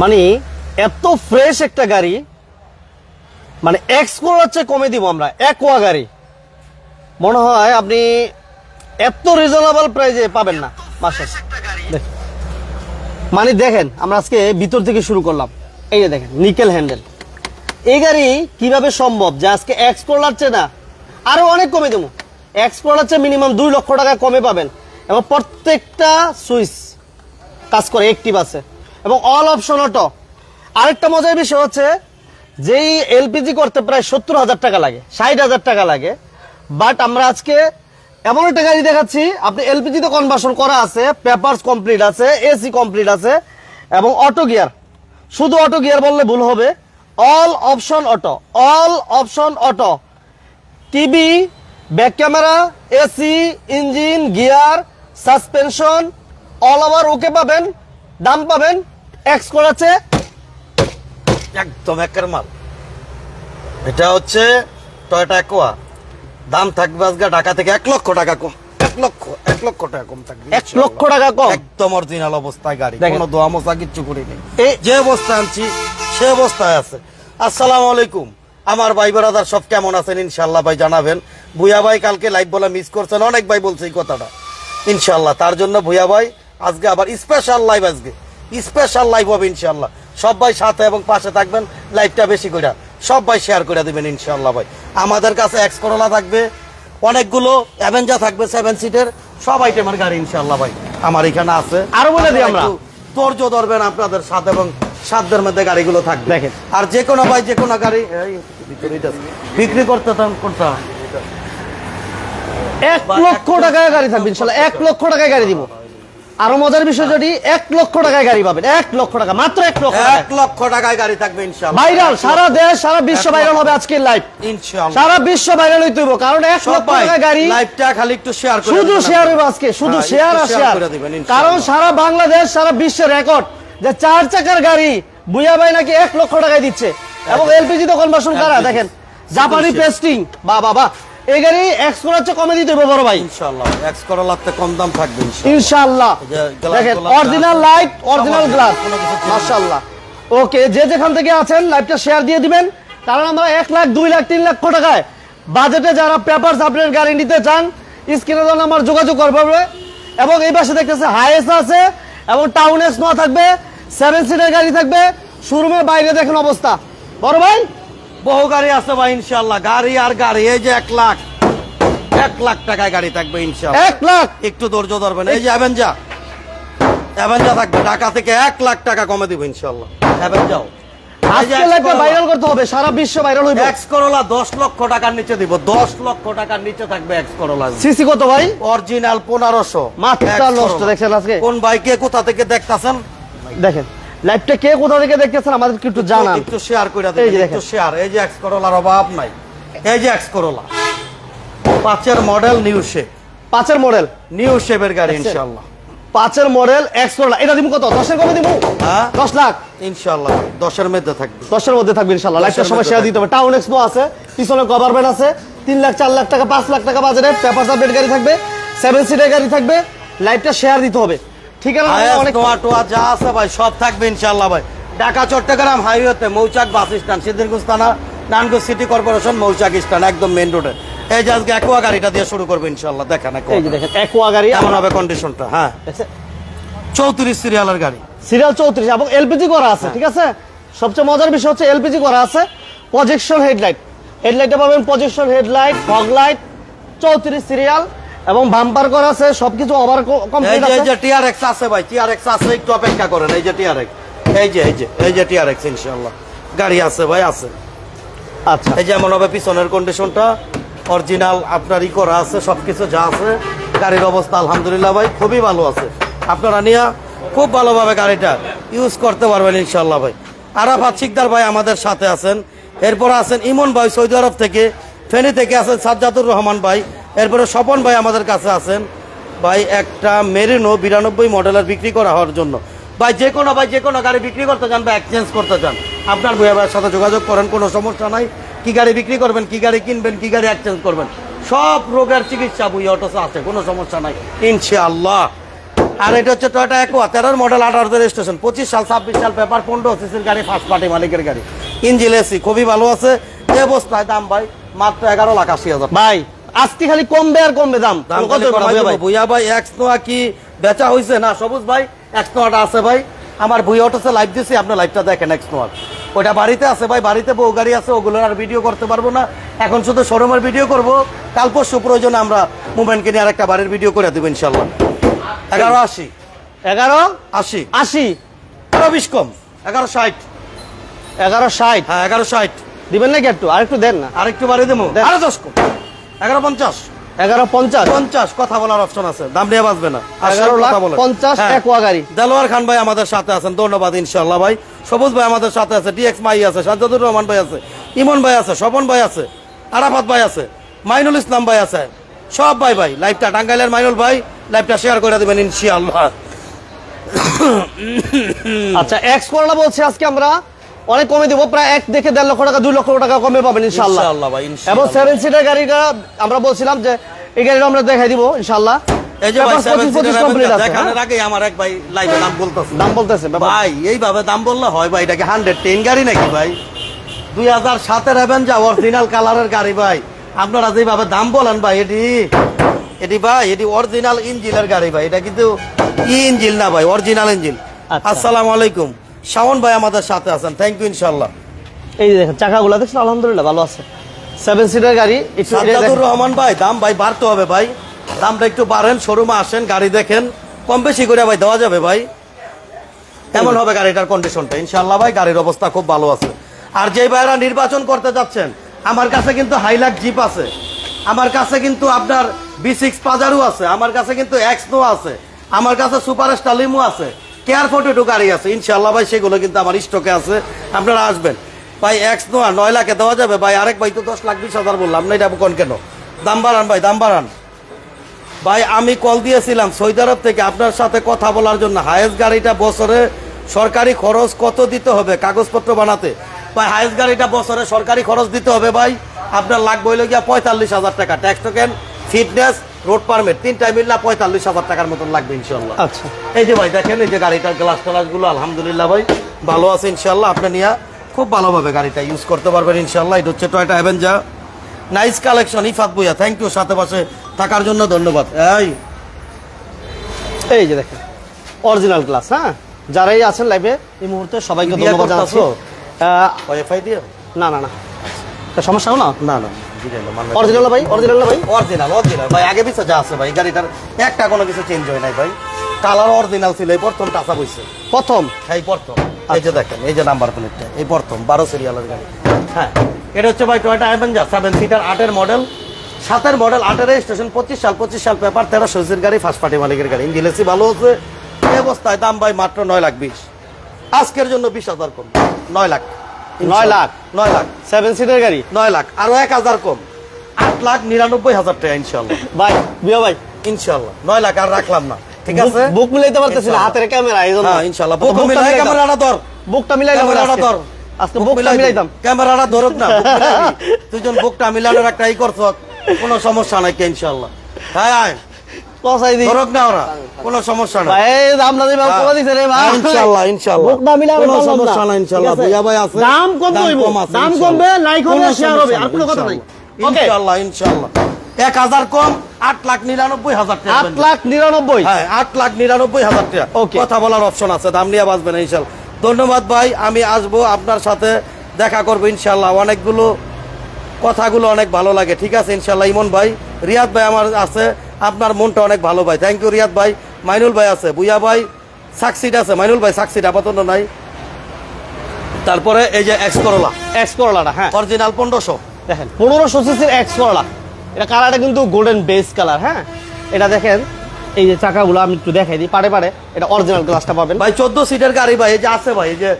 মানে এত ফ্রেশ একটা গাড়ি মানে এক্স হচ্ছে কমে দিব আমরা একোয়া গাড়ি। মনে হয় আপনি এত রিজনেবল প্রাইজে পাবেন না, মাসে মানে দেখেন, আমরা আজকে ভিতর থেকে শুরু করলাম। এই যে দেখেন নিকেল হ্যান্ডেল এই গাড়ি কীভাবে সম্ভব যে আজকে এক্স করলাচ্ছে না, আরও অনেক কমে দেবো। এক্স করলাচ্ছে মিনিমাম দুই লক্ষ টাকা কমে পাবেন। এবং প্রত্যেকটা সুইচ কাজ করে একটিভ আছে। এবং অল অপশন অটো আরেকটা মজার বিষয় হচ্ছে, যেই এলপিজি করতে প্রায় সত্তর হাজার টাকা লাগে, ষাট হাজার টাকা লাগে বাট আমরা আজকে এমন একটা গাড়ি দেখাচ্ছি, আপনি এলপিজিতে কনভার্সন করা আছে পেপারস কমপ্লিট আছে এসি কমপ্লিট আছে, এবং অটো গিয়ার শুধু অটো গিয়ার বললে ভুল হবে all option auto all option auto TV back camera AC engine gear suspension all over okay পাবেন, দাম পাবেন এক্স করাচ্ছে একদম একের মাল। এটা হচ্ছে টয়টা একোয়া দাম থাকবে আজকে ঢাকা থেকে এক লক্ষ টাকা কম। এক লক্ষ এক লক্ষ টাকা কম থাকবে। এক লক্ষ টাকা কম? একদম অরিজিনাল অবস্থায় গাড়ি। কোনো দোয়া মোসা কিচ্ছু করিনি। এ- যে অবস্থায় আনছি সে অবস্থায় আছে। আসসালামু আলাইকুম। আমার ভাই ব্রাদার সব কেমন আছেন? ইনশাল্লাহ ভাই জানাবেন। ভুয়া ভাই কালকে লাইভ বলা মিস করছেন। অনেক ভাই বলছে এই কথাটা। ইনশাল্লাহ তার জন্য ভুয়া ভাই আজকে আবার স্পেশাল লাইভ আজকে। স্পেশাল লাইভ হবে ইনশাল্লাহ সব ভাই সাথে এবং পাশে থাকবেন লাইভটা বেশি করে সব ভাই শেয়ার করে দিবেন ইনশাল্লাহ ভাই। আমাদের কাছে এক্স করোলা থাকবে অনেকগুলো অ্যাভেঞ্জা থাকবে সেভেন সিটের সব আইটেমের গাড়ি ইনশাল্লাহ ভাই। আমার এখানে আছে। আরও বলে দিই আমরা। ধৈর্য ধরবেন আপনাদের সাথে এবং সাধ্যের মধ্যে গাড়িগুলো থাকবে। দেখেন। আর যে কোনো ভাই যে কোনো গাড়ি। বিক্রি করতে কোনটা এক লক্ষ টাকায় গাড়ি থাকবে ইনশাল্লাহ এক লক্ষ টাকায় গাড়ি দিব। আরও মজার বিষয় যদি এক লক্ষ টাকায় গাড়ি পাবেন এক লক্ষ টাকা মাত্র এক লক্ষ এক লক্ষ টাকায় গাড়ি থাকবে ইনশাল্লাহ ভাইরাল সারা দেশ সারা বিশ্ব ভাইরাল হবে আজকের লাইভ ইনশাল্লাহ সারা বিশ্ব ভাইরাল হইতে হইব কারণ এক লক্ষ টাকায় গাড়ি লাইভটা খালি একটু শেয়ার করে শুধু শেয়ার। হইব আজকে শুধু হ্যাঁ, শেয়ার আর শেয়ার। কারণ সারা বাংলাদেশ সারা বিশ্বের রেকর্ড যে চার চাকার গাড়ি বুয়া ভাই নাকি এক লক্ষ টাকায় দিচ্ছে। এবং এলপিজি তো কনভার্সন করা? দেখেন জাপানি। পেস্টিং বা বাবা এই গাড়ি এক্স করাচ্ছে কমে দিতে হবে বড় ভাই। ইনশাল্লাহ এক্স করলাতে কম দাম থাকবে ইনশাআল্লাহ। দেখেন অরিজিনাল লাইট অরিজিনাল গ্লাস মাশাআল্লাহ। ওকে যে যেখান থেকে আছেন লাইভটা শেয়ার দিয়ে দিবেন। কারণ আমরা এক লাখ দুই লাখ তিন লক্ষ টাকায় বাজেটে যারা পেপার আপডেট গাড়ি নিতে চান স্ক্রিনে দেওয়া নাম্বার যোগাযোগ করবে এবং এই পাশে দেখতেছে হাইএস আছে এবং টাউন এস থাকবে সেভেন সিটের গাড়ি থাকবে শোরুমের বাইরে দেখেন অবস্থা। বড় ভাই বহু গাড়ি আছে ভাই ইনশাল্লাহ গাড়ি আর গাড়ি এই যে এক লাখ এক লাখ টাকায় গাড়ি থাকবে ইনশাল্লাহ এক লাখ? একটু ধৈর্য ধরবেন। এই যে অ্যাভেঞ্জা অ্যাভেঞ্জা থাকবে ঢাকা থেকে এক লাখ টাকা কমে দিব ইনশাল্লাহ অ্যাভেঞ্জাও ভাইরাল করতে হবে সারা বিশ্ব ভাইরাল হইবে। এক্স করোলা দশ লক্ষ টাকার নিচে দিব দশ লক্ষ টাকার নিচে থাকবে এক্স করোলা সিসি কত ভাই? অরিজিনাল পনেরোশো। মাত্রা নষ্ট দেখছেন আজকে? কোন বাইকে কোথা থেকে দেখতাছেন? দেখেন। লাইভটা কে কোথা থেকে দেখতেছেন আমাদেরকে একটু জানান। একটু শেয়ার করে যে দিবেন একটু শেয়ার এই যে এক্স করোলার অভাব নাই। এই যে এক্স করোলা পাঁচের মডেল নিউ শেপ পাঁচের মডেল নিউ শেপের গাড়ি। ইনশাল্লাহ পাঁচের মডেল এক্স করলা এটা দিব কত? দশের কমে দিব হ্যাঁ? দশ লাখ? ইনশাল্লাহ দশের মধ্যে থাকবে। দশের মধ্যে থাকবে ইনশাল্লাহ লাইভটা সবাই শেয়ার দিতে হবে। টাউন এক্সপো আছে পিছনে গভর্নমেন্ট আছে তিন লাখ চার লাখ টাকা পাঁচ লাখ টাকা বাজারে পেপার সাবজেট গাড়ি থাকবে সেভেন সিটের গাড়ি থাকবে। লাইভটা শেয়ার দিতে হবে। ঠিক অনেক টোয়া টোয়া যা আছে ভাই সব থাকবে ইনশাল্লাহ ভাই। ঢাকা চট্টগ্রাম হাইওয়েতে মৌচাক বাস স্ট্যান্ড সিদ্দিরগঞ্জ থানা Nanganj city corporation Mouchak stand একদম মেন রোডে এই যে আজকে একোয়া গাড়িটা দিয়ে শুরু করব ইনশাল্লাহ দেখেন দেখেন একোয়া গাড়ি এমন হবে কন্ডিশনটা হ্যাঁ। চৌত্রিশ সিরিয়ালের গাড়ি। সিরিয়াল চৌত্রিশ এবং এলপিজি করা আছে ঠিক আছে? সবচেয়ে মজার বিষয় হচ্ছে এলপিজি করা আছে প্রজেকশন হেডলাইট হেডলাইটে পাবেন প্রজেকশন হেডলাইট ফগ লাইট চৌত্রিশ সিরিয়াল। এবং বাম্পার করা আছে সবকিছু ওভার কমপ্লিট যে এই আছে। যে টিআরএক্স আছে ভাই টিআরএক্স আছে একটু অপেক্ষা করেন এই যে টিআরএক্স এই যে এই যে এই যে টিআরএক্স ইনশাল্লাহ গাড়ি আছে ভাই আছে। আচ্ছা। এই যে এমন হবে পিছনের কন্ডিশনটা অরিজিনাল আপনার ই করা আছে সবকিছু যা আছে। গাড়ির অবস্থা আলহামদুলিল্লাহ ভাই খুবই ভালো আছে। আপনারা নিয়ে খুব ভালোভাবে গাড়িটা ইউজ করতে পারবেন ইনশাল্লাহ ভাই। আরাফাত শিকদার ভাই আমাদের সাথে আছেন। এরপর আছেন ইমন ভাই সৌদি আরব থেকে ফেনী থেকে আছেন সাজ্জাদুর রহমান ভাই। এরপরে স্বপন ভাই আমাদের কাছে আছেন। ভাই, একটা মেরিনো বিরানব্বই মডেলের বিক্রি করা হওয়ার জন্য। ভাই, যে কোনো, ভাই, যে কোনো গাড়ি বিক্রি করতে চান বা এক্সচেঞ্জ করতে চান, আপনার ভূয়া ভাইয়ের সাথে যোগাযোগ করেন, কোনো সমস্যা নাই। কি গাড়ি বিক্রি করবেন, কি গাড়ি কিনবেন, কি গাড়ি এক্সচেঞ্জ করবেন, সব রোগের চিকিৎসা বুই অটোসে আছে, কোনো সমস্যা নাই, ইনশাআল্লাহ। আর এটা হচ্ছে টয়টা একোয়া তেরোর মডেল আঠারো রেজিস্ট্রেশন পঁচিশ সাল, ছাব্বিশ সাল পেপার পনেরো সিসির গাড়ি ফার্স্ট পার্টি মালিকের গাড়ি। ইঞ্জিল এসি খুবই ভালো আছে। যে অবস্থায় দাম ভাই, মাত্র এগারো লাখ আশি হাজার। ভাই আজকে খালি কমবে আর কমবে দাম। কত ভুইয়া ভাই? এক্স নোয়া কি বেচা হয়েছে না? সবুজ ভাই এক্স নোয়াটা আছে ভাই। আমার ভুইয়া অটোসে লাইভ দিছি আপনি লাইভটা দেখেন এক্স নোয়ার ওটা বাড়িতে আছে ভাই বাড়িতে বউ গাড়ি আছে ওগুলো আর ভিডিও করতে পারব না। এখন শুধু শোরুমের ভিডিও করব। কাল পরশু প্রয়োজনে আমরা মুভমেন্টকে নিয়ে আরেকটা বাড়ির ভিডিও করে দেবো ইনশাল্লাহ এগারো আশি। এগারো? আশি। আশি? এগারো বিশ কম। এগারো ষাট। এগারো ষাট? হ্যাঁ এগারো ষাট। দিবেন নাকি একটু? আর একটু দেন না। আর একটু বাড়িয়ে দেবো। আরও দশ কম। এগারো পঞ্চাশ। এগারো পঞ্চাশ। পঞ্চাশ কথা বলার অপশন আছে। দাম নিয়ে বাঁচবে না। এগারো লাখ পঞ্চাশ হ্যাঁ। একোয়া গাড়ি দেলোয়ার খান ভাই আমাদের সাথে আছেন ধন্যবাদ ইনশাল্লাহ ভাই। সবুজ ভাই আমাদের সাথে আছে ডিএক্স মাই আছে সাজ্জাদুর রহমান ভাই আছে ইমন ভাই আছে স্বপন ভাই আছে আরাফাত ভাই আছে মাইনুল ইসলাম ভাই আছে। সব ভাই ভাই লাইভটা টাঙ্গাইলের মাইনুল ভাই লাইভটা শেয়ার করে দেবেন ইনশাআল্লাহ। আচ্ছা এক্স করলা বলছি আজকে আমরা। অনেক কমে দেবো প্রায় এক থেকে দেড় লক্ষ টাকা দুই লক্ষ টাকা কমে পাবেন ইনশাল্লাহ এবং সেভেন সিটার গাড়িটা আমরা বলছিলাম যে এই গাড়িটা আমরা দেখাই দিব ইনশাল্লাহ এই যে ভাই ব্যাপার সেভেন 25 25 complete আছে, দেখানোর? আগে আমার এক ভাই লাইভে দাম বলতেছে। দাম বলতেছে ব্যাপার। ভাই এইভাবে দাম বললে ভাই এটাকে হান্ড্রেড টেন গাড়ি নাকি ভাই? দুই হাজার সাতের অ্যাভেঞ্জা অরিজিনাল কালারের গাড়ি ভাই। আপনারা যেভাবে দাম বলেন ভাই এটি এটি ভাই এটি অরিজিনাল ইঞ্জিনের গাড়ি ভাই। এটা কিন্তু ই ইঞ্জিন না ভাই অরিজিনাল ইঞ্জিন আচ্ছা। আসসালামু আলাইকুম। শাওন ভাই আমাদের সাথে আছেন। থ্যাংক ইউ ইনশাল্লাহ এই যে দেখেন চাকাগুলো দেখছেন? আলহামদুলিল্লাহ ভালো আছে। সেভেন সিটার গাড়ি সাজ্জাদুর রহমান ভাই দাম ভাই বাড়তে হবে ভাই। দামটা একটু বাড়েন শোরুমে আসেন গাড়ি দেখেন। কম বেশি করে ভাই দেওয়া যাবে ভাই। এমন হবে গাড়িটার কন্ডিশনটা ইনশাল্লাহ ভাই গাড়ির অবস্থা খুব ভালো আছে। আর যে ভাইরা নির্বাচন করতে যাচ্ছেন আমার কাছে কিন্তু হাইলাক জিপ আছে। আমার কাছে কিন্তু আপনার বি সিক্স পাজারু আছে। আমার কাছে কিন্তু এক্স নো আছে। আমার কাছে সুপার স্টার লিমু আছে। কেয়ার ফোর্টি গাড়ি আছে। ইনশাল্লাহ ভাই, সেগুলো কিন্তু আমার স্টকে আছে। আপনারা আসবেন। ভাই এক্স নোয়া নয় লাখে দেওয়া যাবে। ভাই, আরেক ভাই তো দশ লাখ বিশ হাজার বললাম না এটা কোন কেন? দাম বাড়ান ভাই, দাম বাড়ান। ভাই, আমি কল দিয়েছিলাম সৌদি আরব থেকে। আপনার সাথে কথা বলার জন্য। হায়েস্ট গাড়িটা বছরে সরকারি খরচ কত দিতে হবে? কাগজপত্র বানাতে। ভাই হায়েস্ট গাড়িটা বছরে সরকারি খরচ দিতে হবে ভাই। আপনার লাগবে হইল গিয়া পঁয়তাল্লিশ হাজার টাকা। Tax token fitness road permit তিনটায় মিললে পঁয়তাল্লিশ হাজার টাকার মতন লাগবে ইনশাল্লাহ আচ্ছা। এই যে ভাই দেখেন এই যে গাড়িটার গ্লাস টালাসগুলো আলহামদুলিল্লাহ ভাই ভালো আছে ইনশাল্লাহ আপনি নিয়ে খুব ভালোভাবে গাড়িটা ইউজ করতে পারবেন ইনশাল্লাহ এটা হচ্ছে Toyota Avanza nice collection Ifat বইয়া থ্যাংক ইউ সাথে পাশে থাকার জন্য ধন্যবাদ। এই। এই যে দেখেন অরিজিনাল গ্লাস হ্যাঁ? যারাই আছেন লাইভে এই মুহূর্তে সবাইকে ধন্যবাদ জানাচ্ছি। ওয়াইফাই দিয়ে? না না না। সমস্যা হলো? না না না। অরিজিনাল ভাই? অরিজিনাল ভাই? অরিজিনাল অরিজিনাল ভাই আগে পিছে যা আছে ভাই গাড়িটার একটা কোনো কিছু চেঞ্জ হয় নাই ভাই। কালার অরিজিনাল ছিল এই প্রথম টাকা বইছে প্রথম? এই প্রথম। এই যে দেখেন এই যে নাম্বার প্লেটটা এই প্রথম বারো সিরিয়ালের গাড়ি। হ্যাঁ এটা হচ্ছে ভাই টয়টা অ্যাভেঞ্জার সেভেন সিটার আটের মডেল সাতের মডেল আটের রেজিস্ট্রেশন পঁচিশ সাল পঁচিশ সাল পেপার তেরো সিসির গাড়ি ফার্স্ট পার্টি মালিকের গাড়ি। ইঞ্জিন এসি ভালো আছে এই অবস্থায় দাম ভাই মাত্র নয় লাখ বিশ। আজকের জন্য বিশ হাজার কম। নয় লাখ। নয় লাখ? নয় লাখ। সেভেন সিটার গাড়ি? নয় লাখ। আরও এক হাজার কম। আট লাখ নিরানব্বই হাজার টাকা ইনশাল্লাহ ভাই বিয়া ভাই। ইনশাল্লাহ নয় লাখ আর রাখলাম না। ঠিক আছে? বুক- মিলাইতে পারতেছি না হাতের ক্যামেরা এই জন্য। হ্যাঁ ইনশাল্লাহ বুক মিলাই ক্যামেরাটা ধর। বুকটা মিলাইলাম ক্যামেরাটা ধর। আজকে বুক বুকটা মিলাই মিলাইতাম। ক্যামেরাটা ধরুক না। দুজন বুকটা মিলানোর একটা ই করছ কোনো সমস্যা নাই কে ইনশাল্লাহ হ্যাঁ আয় কসাই দি না ওরা কোনো সমস্যা নাই ভাই দাম না দিবা কোলা দিছে রে ভাই? ইনশাল্লাহ ইনশাল্লাহ। বুকটা মিলাবে কোনো পারলাম না। সমস্যা নাই ইনশাল্লাহ। ঠিক আছে? ভুইয়া ভাই আছে দাম কম হইব দাম কমবে লাইক হবে শেয়ার হবে আর কোনো কথা নাই। ইনশাল্লাহ। ওকে ইনশাল্লাহ ইনশাল্লাহ। এক হাজার কম আট লাখ নিরানব্বই হাজার টাকা আট লাখ নিরানব্বই। হ্যাঁ আট লাখ নিরানব্বই হাজার টাকা। কথা বলার অপশন আছে দাম নিয়ে বাঁচবেন ইনশাল্লাহ। ধন্যবাদ ভাই আমি আসব আপনার সাথে দেখা করব ইনশাল্লাহ। অনেকগুলো কথাগুলো অনেক ভালো লাগে ঠিক আছে ইনশাল্লাহ। ইমন ভাই রিয়াদ ভাই আমার আছে আপনার মনটা অনেক ভালো ভাই। থ্যাংক ইউ রিয়াদ ভাই। মাইনুল ভাই আছে। বুয়া ভাই সাকসিড আছে। মাইনুল ভাই সাকসিড আপাতত নাই। তারপরে এই যে এক্স করলা এক্স করলাটা হ্যাঁ। অরিজিনাল পনেরোশো। দেখেন পনেরোশো সিসির এক্স করলা এটা কালারটা কিন্তু গোল্ডেন বেস কালার হ্যাঁ? এটা দেখেন এই যে চাকাগুলো আমি একটু দেখাই দিই পারে পারে এটা অরিজিনাল গ্লাসটা পাবেন। ভাই চোদ্দ সিটের গাড়ি ভাই এই যে আছে ভাই এই যে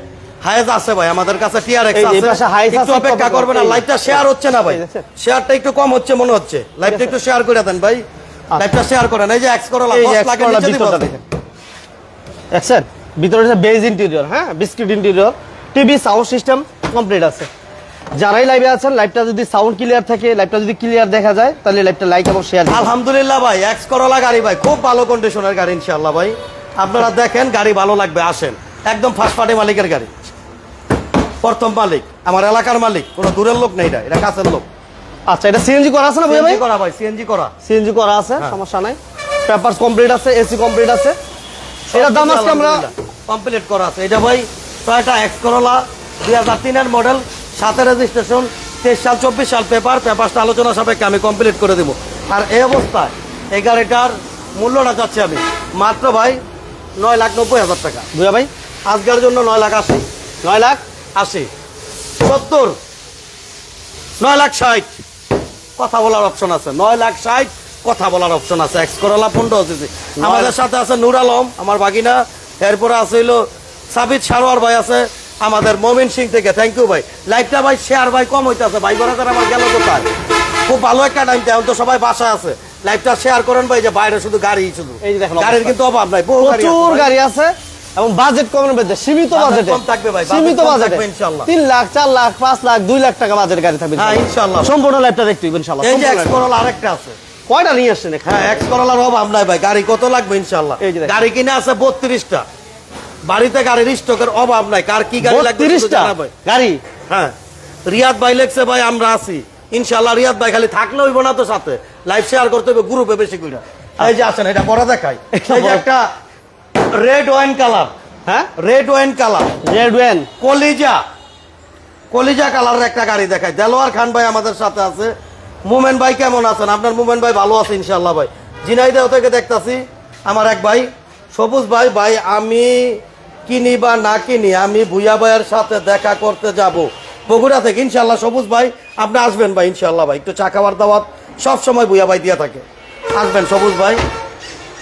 হায়েজ আছে ভাই আমাদের কাছে টিআরএক্স আছে। একটু অপেক্ষা করবেন না লাইভটা শেয়ার হচ্ছে না ভাই? শেয়ারটা একটু কম হচ্ছে মনে হচ্ছে। লাইভটা একটু শেয়ার করে দেন ভাই। লাইভটা শেয়ার করেন এই যে এক্স করলা এই যে 10 লাখের নিচে দেখেন। ভিতরে বেজ ইন্টেরিয়র হ্যাঁ? Biscuit interior TV sound system complete আছে। যারাই লাইভে আছেন লাইভটা যদি সাউন্ড ক্লিয়ার থাকে লাইভটা যদি ক্লিয়ার দেখা যায় তাহলে লাইভটা লাইক এবং শেয়ার আলহামদুলিল্লাহ ভাই এক্স করলা গাড়ি ভাই খুব ভালো কন্ডিশনের গাড়ি ইনশাল্লাহ ভাই। আপনারা দেখেন গাড়ি ভালো লাগবে আসেন। একদম ফার্স্ট পার্টি মালিকের গাড়ি। প্রথম মালিক আমার এলাকার মালিক কোনো দূরের লোক নেই এটা এটা কাছের লোক। আচ্ছা এটা সিএনজি করা আছে না ভাই? ভাই করা ভাই সিএনজি করা। সিএনজি করা আছে হ্যাঁ। সমস্যা নাই। পেপার কমপ্লিট আছে এসি কমপ্লিট আছে। এটার দাম আজকে আমরা কমপ্লিট করা আছে। এটা ভাই টয়টা এক্স করলা দুই হাজার তিনের মডেল সাথে রেজিস্ট্রেশন তেইশ সাল চব্বিশ সাল পেপার পেপারটা আলোচনা সাপেক্ষে আমি কমপ্লিট করে দেবো। আর এই অবস্থায় এই গাড়িটার মূল্যটা যাচ্ছে আমি। মাত্র ভাই নয় লাখ নব্বই হাজার টাকা। বুঝা ভাই? আজকের জন্য নয় লাখ আশি। নয় লাখ? আশি। সত্তর। নয় লাখ ষাট। কথা বলার অপশন আছে। নয় লাখ ষাট কথা বলার অপশন আছে। এক্স করলা পনেরো হচ্ছে আমাদের সাথে আছে নুর আলম আমার বাগিনা। এরপরে আছে হইল সাবিত সারোয়ার ভাই আছে আমাদের মমিন সিং থেকে। থ্যাংক ইউ ভাই। লাইফটা ভাই শেয়ার ভাই কম হইতেছে। ভাই বরাদের আমার গেল কোথায়? খুব ভালো একটা টাইম এখন তো সবাই বাসায় আছে। লাইফটা শেয়ার করেন ভাই যে বাইরে শুধু গাড়ি শুধু। গাড়ির কিন্তু অভাব নাই। বহু গাড়ি আছে। এবং বাজেট কমের মধ্যে সীমিত বাজেট বাজেটে কম থাকবে ভাই, বাজেট সীমিত বাজেটে ইনশাআল্লাহ। তিন লাখ চার লাখ পাঁচ লাখ দুই লাখ টাকা বাজেটের গাড়ি থাকবে হ্যাঁ, ইনশাআল্লাহ। সম্পূর্ণ লাইফটা দেখতে হইবে ইনশাল্লাহ এই যে সম্পূর্ণ এক্স life। আরেকটা আছে। কয়টা নিয়ে আসছেন হ্যাঁ এক্স করলার অভাব নাই ভাই গাড়ি কত লাগবে যে গাড়ি কিনে আছে বত্রিশটা। বাড়িতে গাড়ির স্টকের অভাব নাই কার কি গাড়ি লাগবে শুধু তিরিশটা জানাবেন। গাড়ি? হ্যাঁ রিয়াদ ভাই লেখছে ভাই আমরা আছি। ইনশাল্লাহ রিয়াদ ভাই খালি থাকলে হইব না তো সাথে। লাইভ শেয়ার করতে হবে গ্রুপে বেশি করে। এই যে আসেন এটা বড় দেখাই। এই যে একটা রেড ওয়াইন কালার হ্যাঁ? Red wine colour red wine কলিজা। কলিজা কালারের একটা গাড়ি দেখায় দেলোয়ার খান ভাই আমাদের সাথে আছে। মুমেন ভাই কেমন আছেন? আপনার মুমেন ভাই ভালো আছে ইনশাল্লাহ ভাই। জিনাইদেও থেকে দেখতাছি আমার এক ভাই। সবুজ ভাই ভাই আমি কিনি বা না কিনি আমি ভুইয়া ভাইয়ের সাথে দেখা করতে যাব। বগুড়া থেকে ইনশাল্লাহ সবুজ ভাই আপনি আসবেন ভাই ইনশাল্লাহ ভাই। একটু চা খাওয়ার দাওয়াত সবসময় ভুইয়া ভাই দিয়ে থাকে। আসবেন সবুজ ভাই।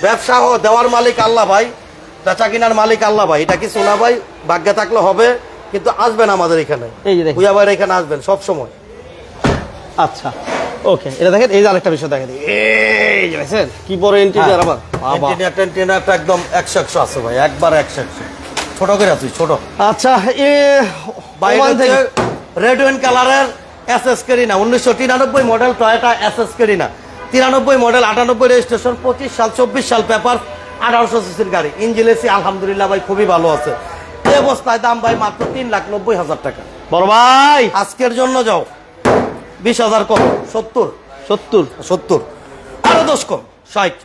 ব্যবসা দেওয়ার মালিক আল্লাহ ভাই। বেচা কিনার মালিক আল্লাহ ভাই। এটা কি শোনা ভাই? ভাগ্যে থাকলে হবে কিন্তু আসবেন আমাদের এখানে। এই যে দেখেন। ভুইয়া ভাইয়ের এখানে আসবেন সব সময়। আচ্ছা ওকে এটা দেখেন এই যে আরেকটা বিষয় দেখেন। এই যে দেখছেন কি বড় ইন্টিরিয়ার আবার। একটা একদম একশো একশো আছে ভাই একবার একশো একশো। ছোট করে আছি ছোট। আচ্ছা এ বাইরে থেকে রেড ওয়েন কালারের এস এস কেরিনা উনিশশো তিরানব্বই model Toyota S S Carina তিরানব্বই মডেল আটানব্বই রেজিস্ট্রেশন পঁচিশ সাল চব্বিশ সাল পেপার আঠারোশো সিসির গাড়ি। ইঞ্জিন এসি আলহামদুলিল্লাহ ভাই খুবই ভালো আছে। এই অবস্থায় দাম ভাই মাত্র তিন লাখ নব্বই হাজার টাকা। বড় ভাই! আজকের জন্য যাও। বিশ হাজার কম। সত্তর। সত্তর। সত্তর। আরও দশ কম। ষাট।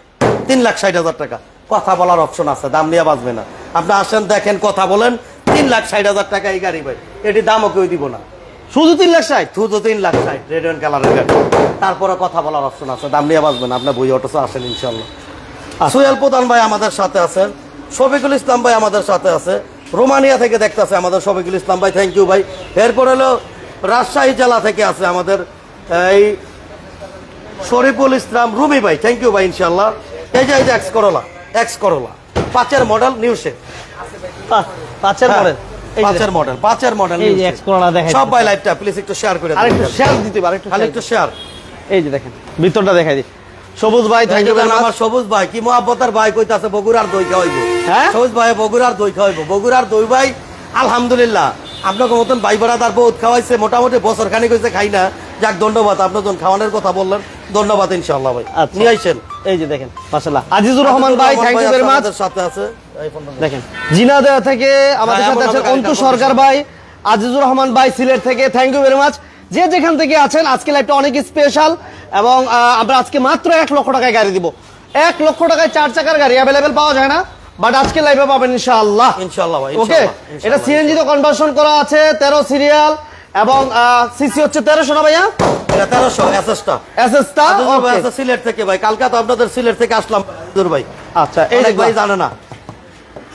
তিন লাখ ষাট হাজার টাকা। কথা বলার অপশন আছে দাম নিয়ে বাঁচবে না। আপনি আসেন দেখেন কথা বলেন। তিন লাখ ষাট হাজার টাকা এই গাড়ি ভাই। এটি দামও কেউ দিব না। শুধু তিন লাখ ষাট? শুধু তিন লাখ ষাট। রেড অ্যান্ড কালারের গাড়ি। তারপরে কথা বলার অপশন আছে দাম নিয়ে বাঁচবেন আপনার বই অটোসে আসেন ইনশাল্লাহ সুহেল প্রধান ভাই আমাদের সাথে আছেন শফিকুল ইসলাম ভাই আমাদের সাথে আছে রোমানিয়া থেকে দেখতেছে আমাদের শফিকুল ইসলাম ভাই থ্যাংক ইউ ভাই। এরপর হলো রাজশাহী জেলা থেকে আছে আমাদের এই শরীফুল ইসলাম রুমি ভাই থ্যাংক ইউ ভাই ইনশাল্লাহ এই যে এই যে এক্স করলা এক্স করলা পাঁচের মডেল নিউ শেপ পাঁচের মডেল এই পাঁচের মডেল পাঁচের মডেল এই যে সব ভাই লাইভটা প্লিজ একটু শেয়ার করে আরেকটু শেয়ার দিতে হবে আরেকটু একটু শেয়ার এই যে দেখেন ভিতরটা দেখাই দিই সবুজ ভাই থ্যাংক ইউ ভেরি আমার সবুজ ভাই কি মহাব্বতার ভাই কইতাছে বগুড়ার দই খাওয়াইবো। হ্যাঁ? সবুজ ভাই বগুড়ার দই খাওয়াইবো। বগুড়ার দই ভাই আলহামদুলিল্লাহ আপনাকে মতন ভাই বরাদার বহুত খাওয়াইছে মোটামুটি বছর খানিক হয়েছে খাই না। যাক ধন্যবাদ আপনার যখন খাওয়ানোর কথা বললেন ধন্যবাদ ইনশাআল্লাহ ভাই। আচ্ছা। নিয়ে আইছেন এই যে দেখেন মাশাআল্লাহ। আজিজুর রহমান ভাই থ্যাংক ইউ ভেরি মাচ সাথে আছে। দেখেন জিনাদা থেকে আমাদের হ্যাঁ, সাথে এমন আছেন অন্তু সরকার ভাই আজিজুর রহমান ভাই সিলেট থেকে থ্যাংক ইউ ভেরি মাচ যে যেখান থেকে আছেন আজকে লাইভটা অনেক স্পেশাল এবং আমরা আজকে মাত্র এক লক্ষ টাকায় গাড়ি দিব। এক লক্ষ টাকায় চার চাকার গাড়ি অ্যাভেলেবেল পাওয়া যায় না বাট আজকে লাইভে পাবেন ইনশাআল্লাহ। ইনশাআল্লাহ ভাই ওকে এটা। সিএনজি তো কনভার্সন করা আছে তেরো সিরিয়াল এবং সিসি হচ্ছে তেরোশো না ভাইয়া? এটা তেরোশো এসএসটা এসএসটা সিলেট থেকে ভাই কালকে তো আপনাদের সিলেট থেকে আসলাম ভাই। আচ্ছা এই ভাই জানে না।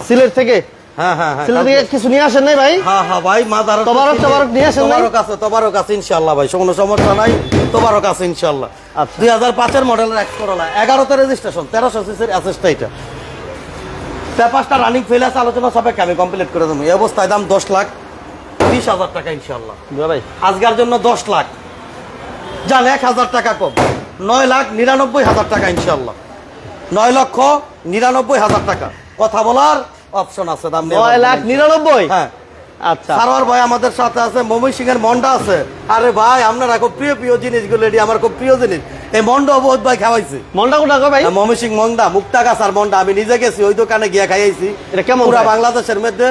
সিলেট থেকে? সিলেট কালকে- থেকে কিছু নিয়ে আসেন নাই ভাই? হ্যাঁ হ্যাঁ ভাই মাদার তোবারক তোবারক নিয়ে আসেন নাই? আছে তোবারক আছে ইনশাআল্লাহ ভাই কোনো সমস্যা নাই। তোবারক আছে ইনশাআল্লাহ। দুই হাজার পাঁচের মডেলের এক করোলা এগারোতে রেজিস্ট্রেশন তেরোশো সিসির অ্যাসেসটা এটা পেপারটা রানিং ফেল আছে আলোচনা সাপেক্ষে আমি কমপ্লিট করে দেবো। এই অবস্থায় দাম দশ লাখ বিশ হাজার টাকা ইনশাআল্লাহ। দুলা ভাই। আজকের জন্য দশ লাখ। যান এক হাজার টাকা কম। নয় লাখ নিরানব্বই হাজার টাকা ইনশাআল্লাহ। নয় লক্ষ নিরানব্বই হাজার টাকা। কথা বলার অপশন আছে দাম নিয়ে লাখ। নিরানব্বই? হ্যাঁ। আচ্ছা। সারোয়ার ভাই আমাদের সাথে আছে মমি সিং এর মন্ডা আছে। আরে ভাই আপনারা খুব প্রিয় প্রিয় জিনিসগুলো এটি আমার খুব প্রিয় জিনিস। এই মন্ডা বহুত ভাই খাওয়াইছে। মনটা কোটা ভাই? মমি সিং মন্ডা মন্ডা আমি নিজে গেছি ওই দোকানে গিয়া খাইয়াছি এটা কেমন পুরা বাংলাদেশের মধ্যে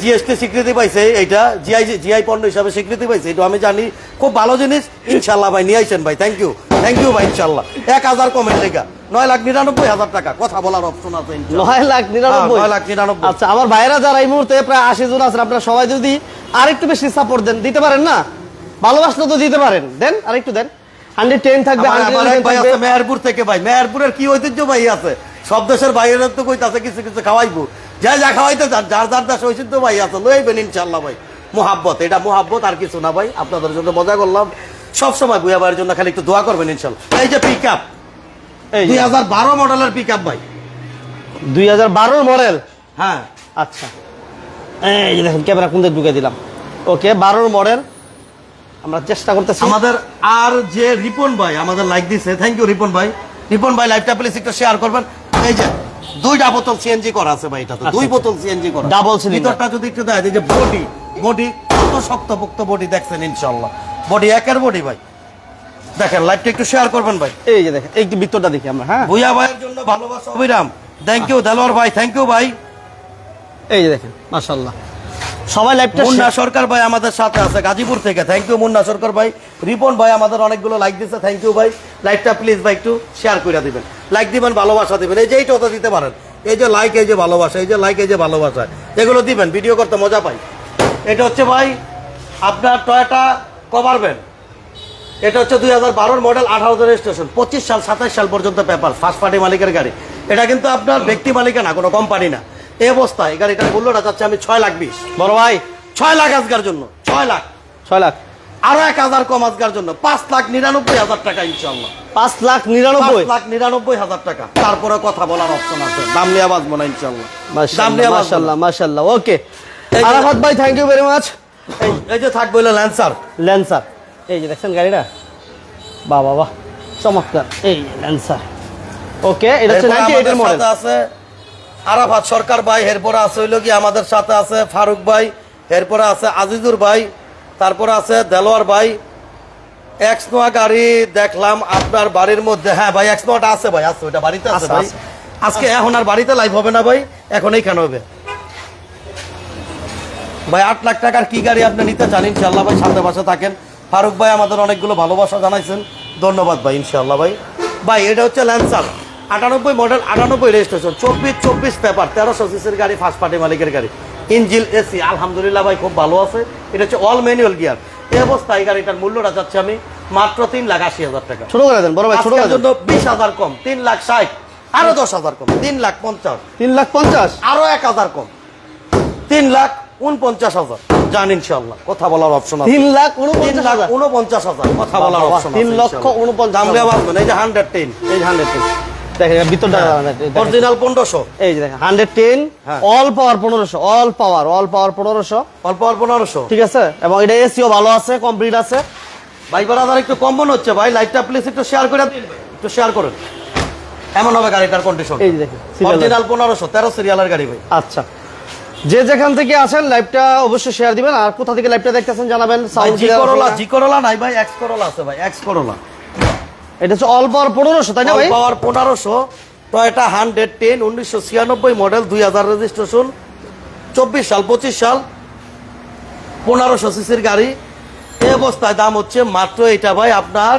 জিএসটি স্বীকৃতি পাইছে এইটা জিআই জিআই পণ্য হিসাবে স্বীকৃতি পাইছে এটা আমি জানি। খুব ভালো জিনিস। ইনশাল্লাহ ভাই নিয়ে আইছেন ভাই থ্যাংক ইউ থ্যাংক ইউ ভাই ইনশাল্লাহ এক হাজার কমের লেখা। নয় লাখ নিরানব্বই হাজার টাকা। কথা বলার অপশন আছে নয় লাখ নিরানব্বই? হ্যাঁ, নয় লাখ নিরানব্বই। আচ্ছা আমার ভাইরা যারা এই মুহূর্তে প্রায় আশি জন আছেন আপনারা সবাই যদি আরেকটু বেশি সাপোর্ট দেন দিতে পারেন না? ভালোবাসলে তো দিতে পারেন। দেন আরেকটু দেন। হান্ড্রেড টেন থাকবে আমার- আমার এক 111 ভাই থাকবে। আছে মেহেরপুর থেকে ভাই। মেহেরপুরের কি ঐতিহ্য ভাই আছে? সব দেশের বাইরের তো কইতাছে কিছু কিছু খাওয়াইবো। যা যা খাওয়াইতে যার যার দেশ ঐতিহ্য ভাই আছে লইবেন ইনশাল্লাহ ভাই। মোহাব্বত এটা মোহাব্বত আর কিছু না ভাই। আপনাদের জন্য মজা করলাম। সবসময় বুয়া ভাইয়ের জন্য খালি একটু দোয়া করবেন ইনশাল্লাহ এই যে পিক আপ দুই হাজার বারো মডেলের পিক আপ ভাই। দুই হাজার বারোর মডেল? হ্যাঁ। আচ্ছা। এই যে দেখেন ক্যামেরা কোন দিকে ঢুকে দিলাম। ওকে বারোর মডেল। আমরা চেষ্টা করতেছি। আমাদের আর যে রিপন ভাই আমাদের লাইক দিছে। থ্যাংক ইউ রিপন ভাই। রিপন ভাই লাইভটা প্লিজ একটু শেয়ার করবেন। এই যে দুইটা বোতল সিএনজি করা আছে ভাই এটা তো দুই আচ্ছা। বোতল সিএনজি করা। Double cylinder। ভিতরটা যদি একটু দেয় যে বডি বডি কত শক্তপোক্ত বডি দেখছেন ইনশাআল্লাহ। বডি একের বডি ভাই। দেখেন লাইভটা একটু শেয়ার করবেন ভাই। এই যে দেখেন একটু ভিতরটা দেখি আমরা হ্যাঁ? ভুইয়া ভাইয়ের জন্য ভালোবাসা অভিরাম। থ্যাংক ইউ দেলোয়ার ভাই থ্যাংক ইউ ভাই। এই যে দেখেন মাশাল্লাহ সবাই লাইভটা মুন্না সরকার ভাই আমাদের সাথে আছে গাজীপুর থেকে। থ্যাংক ইউ মুন্না সরকার ভাই। রিপন ভাই আমাদের অনেকগুলো লাইক দিচ্ছে থ্যাংক ইউ ভাই। লাইকটা প্লিজ ভাই একটু শেয়ার করে দিবেন। লাইক দিবেন ভালোবাসা দিবেন। এই যে এইটা দিতে পারেন। এই যে লাইক এই যে ভালোবাসা এই যে লাইক এই যে ভালোবাসা। এগুলো দিবেন ভিডিও করতে মজা পাই। এটা হচ্ছে ভাই আপনার টয়টা কভার ভ্যান এটা হচ্ছে দুই হাজার বারোর মডেল আঠারো রেজিস্ট্রেশন পঁচিশ সাল সাতাশ সাল পর্যন্ত পেপার ফার্স্ট পার্টি মালিকের গাড়ি। এটা কিন্তু আপনার ব্যক্তি মালিকা না কোনো কোম্পানি না। এই অবস্থায় এই গাড়িটার মূল্যটা যাচ্ছে আমি ছয় লাখ বিশ। বড় ভাই। ছয় লাখ আজকার জন্য ছয় লাখ। ছয় লাখ। আরও এক হাজার কম আজকার জন্য পাঁচ লাখ নিরানব্বই হাজার টাকা ইনশাল্লাহ পাঁচ লাখ নিরানব্বই? লাখ নিরানব্বই হাজার টাকা। তারপরে কথা বলার অপশন আছে। দাম নিয়ে বাঁচবো না ইনশাল্লাহ দাম নিয়ে। মাশাল্লাহ মাশাল্লাহ ওকে। আরাফাত ভাই থ্যাংক ইউ ভেরি মাচ এই যে থাকবে হলো ল্যান্সার ল্যান্সার এই যে দেখছেন গাড়িটা? বাহ বাহ বাহ চমৎকার। এই ল্যান্সার ওকে এটা হচ্ছে নাইনটি এইটের মডেল আছে আরাফাত সরকার ভাই এরপরে আছে হইল কি আমাদের সাথে আছে ফারুক ভাই এরপরে আছে আজিজুর ভাই তারপরে আছে দেলোয়ার ভাই। এক্স নোয়া গাড়ি দেখলাম আপনার বাড়ির মধ্যে। হ্যাঁ ভাই এক্স নোয়াটা আছে ভাই আছে ওটা বাড়িতে আছে ভাই। আজকে এখন আর বাড়িতে লাইভ হবে না ভাই এখন এইখানে হবে। ভাই আট লাখ টাকার কি গাড়ি আপনি নিতে চান? ইনশাল্লাহ ভাই সামনে পাশে থাকেন। ফারুক ভাই আমাদের অনেকগুলো ভালোবাসা জানাইছেন। ধন্যবাদ ভাই ইনশাল্লাহ ভাই। ভাই এটা হচ্ছে ল্যান্সার আটানব্বই মডেল আটানব্বই রেজিস্ট্রেশন চব্বিশ চব্বিশ পেপার তেরোশো সিসির গাড়ি ফার্স্ট পার্টি মালিকের গাড়ি। ইঞ্জিল এসি আলহামদুলিল্লাহ ভাই খুব ভালো আছে। এটা হচ্ছে অল ম্যানুয়াল গিয়ার এই অবস্থায় গাড়িটার মূল্যটা যাচ্ছে আমি মাত্র তিন লাখ আশি হাজার টাকা। ছোট করে দেন বড় ভাই ছোট জন্য বিশ হাজার কম তিন লাখ ষাট আরও দশ হাজার কম তিন লাখ পঞ্চাশ। তিন লাখ পঞ্চাশ? আরও এক হাজার কম তিন লাখ উনপঞ্চাশ হাজার। জান ইনশাল্লাহ কথা বলার অপশন আছে। লাখ তিন উনপঞ্চাশ লাখ হাজার কথা বলার অপশন তিন লক্ষ উনপঞ্চাশ দাম হাজার। দেওয়া আসবেন এই যে হান্ড্রেড টেন এই হান্ড্রেড টেন দেখেন ভিতরটা অরিজিনাল পনেরোশো। এই যে দেখেন হ্যাঁ। অল পাওয়ার পনেরোশো অল পাওয়ার অল পাওয়ার পনেরোশো। অল্প অল্প পনেরোশো। ঠিক আছে? এবং এটা এসিও ভালো আছে কমপ্লিট আছে। ভাই বারাদার একটু কম মনে হচ্ছে ভাই। লাইটটা প্লিজ একটু শেয়ার করে দিন একটু শেয়ার করেন। এমন হবে গাড়িটার কন্ডিশন এই দেখেন অরিজিনাল পনেরোশো তেরো সিরিয়ালের গাড়ি ভাই। আচ্ছা। যে যেখান থেকে আসেন লাইভটা অবশ্যই শেয়ার দিবেন। আর কোথা থেকে লাইভটা দেখতেছেন জানাবেন জি করোলা জি করোলা নাই ভাই এক্স করোলা আছে ভাই এক্স করোলা। এটা হচ্ছে অল পাওয়ার পনেরোশো তাই না ভাই? পাওয়ার পনেরোশো টয়টা হান্ড্রেড টেন উনিশশো ছিয়ানব্বই মডেল দুই হাজার রেজিস্ট্রেশন চব্বিশ সাল পঁচিশ সাল পনেরোশো সিসির গাড়ি। এই অবস্থায় দাম হচ্ছে মাত্র এটা ভাই আপনার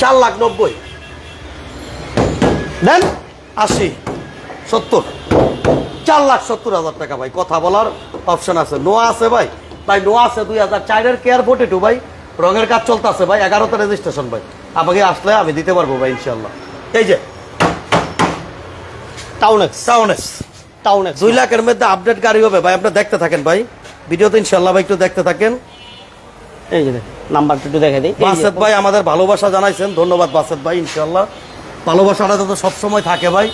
চার লাখ নব্বই। দেন আশি সত্তর। চার লাখ সত্তর হাজার টাকা ভাই কথা বলার অপশন আছে। নোয়া আছে ভাই ভাই নোয়া আছে দুই হাজার চারের কেয়ার ফোর্টি টু ভাই রঙের কাজ চলতেছে ভাই এগারোতে রেজিস্ট্রেশন ভাই। আমাকে আসলে আমি দিতে পারব ভাই ইনশাল্লাহ এই যে টাউন এক্স সাউনেস টাউন দুই লাখের মধ্যে আপডেট গাড়ি হবে ভাই আপনি দেখতে থাকেন ভাই। ভিডিওতে ইনশাল্লাহ ভাই একটু দেখতে থাকেন। এই যে নাম্বারটা একটু দেখে দিই। বাসেদ ভাই আমাদের ভালোবাসা জানাইছেন ধন্যবাদ বাসেদ ভাই ইনশাল্লাহ ভালোবাসাটা তো সবসময় থাকে ভাই।